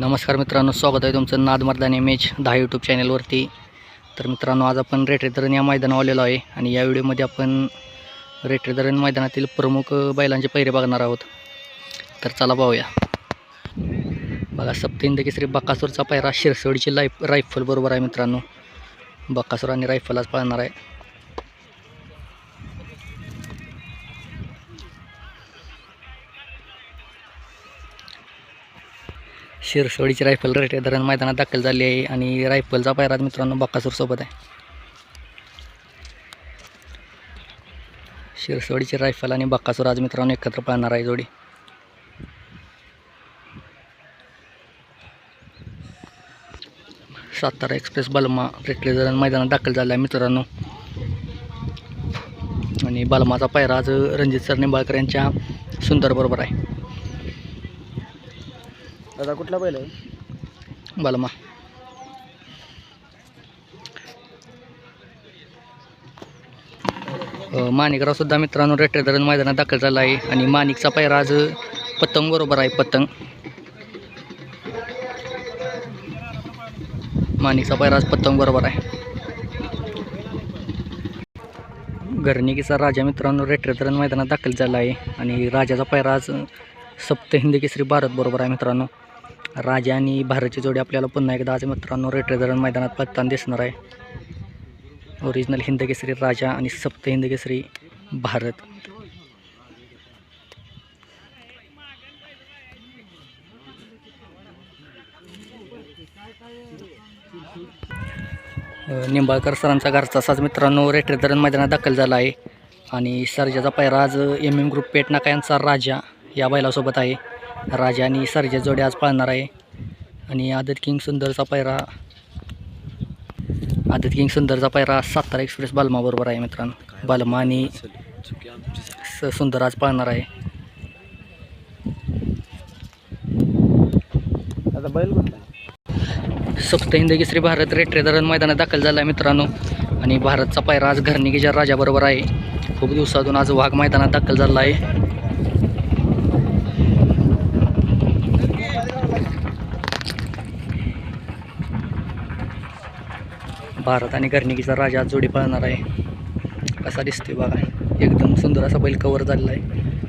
नमस्कार मित्रांनो स्वागत आहे तुमचं नाद मर्दाने मेच दहा यूट्यूब चॅनलवरती तर मित्रांनो आज आपण रेटरेधरण या मैदानावर आलेलो आहे आणि या व्हिडिओमध्ये आपण रेटरेधरण मैदानातील प्रमुख बैलांचे पैरे बघणार आहोत. तर चला पाहूया बघा सप्तहिंद केसरी बकासूरचा पैरा शिरसवडीची लाईफ रायफल बरोबर आहे मित्रांनो. बकासूर आणि रायफल आज पाळणार आहे. शिरसोडीची रायफल रेटे धरण मैदानात दाखल झाली आहे आणि रायफलचा पायरा मित्रांनो बक्कासूरसोबत आहे. शिरसोडीची रायफल आणि बक्कासूर आज मित्रांनो एकत्र पाळणार आहे जोडी. सातारा एक्सप्रेस बलमा रेटले धरण मैदानात दाखल झाला आहे मित्रांनो. आणि बलमाचा पायरा आज रणजित सर निंबाळकर यांच्या सुंदर बरोबर आहे. दादा कुठला बैल आहे? बलमा. माणिकराव सुद्धा मित्रांनो रेटे धरण मैदानात दाखल झाला आहे आणि माणिकचा पायरा आज पतंग बरोबर आहे पतंग. माणिकचा पायरा आज पतंग बरोबर आहे. घरणिकीचा राजा मित्रांनो रेटे धरण मैदानात दाखल झाला आहे आणि राजाचा पायरा आज सप्त हिंद केसरी भारत बरोबर आहे मित्रांनो. राजा आणि भारतची जोडी आपल्याला पुन्हा एकदा आज मित्रांनो रेटे मैदानात पत्ताना दिसणार आहे. ओरिजिनल हिंदकेसरी राजा आणि सप्त हिंदकेसरी भारत. निंबाळकर सरांचा घरचा साज मित्रांनो रेटे मैदानात दाखल झाला आहे. आणि सर्जाचा पायरा आज एम एम ग्रुप पेट नाका यांचा राजा या बैलासोबत आहे. राजा आणि सर्जा जोडी आज पाळणार आहे. आणि आदत किंग सुंदरचा पायरा आदत किंग सुंदरचा पायरा सातारा एक्सप्रेस बालमा बरोबर आहे मित्रांनो. बालमा आणि सुंदर आज पाळणार आहे? सप्त केसरी भारत रेट्रे धरण मैदानात दाखल झाला आहे मित्रांनो. आणि भारतचा पायरा आज घरनिकीच्या राजाबरोबर आहे. खूप दिवसातून आज वाघ मैदानात दाखल झाला आहे. भारत आणि घरनिकीचा राजा आज जोडी पळणार आहे. कसा दिसतोय बघा. एकदम सुंदर असा बैल कवर झालेला आहे.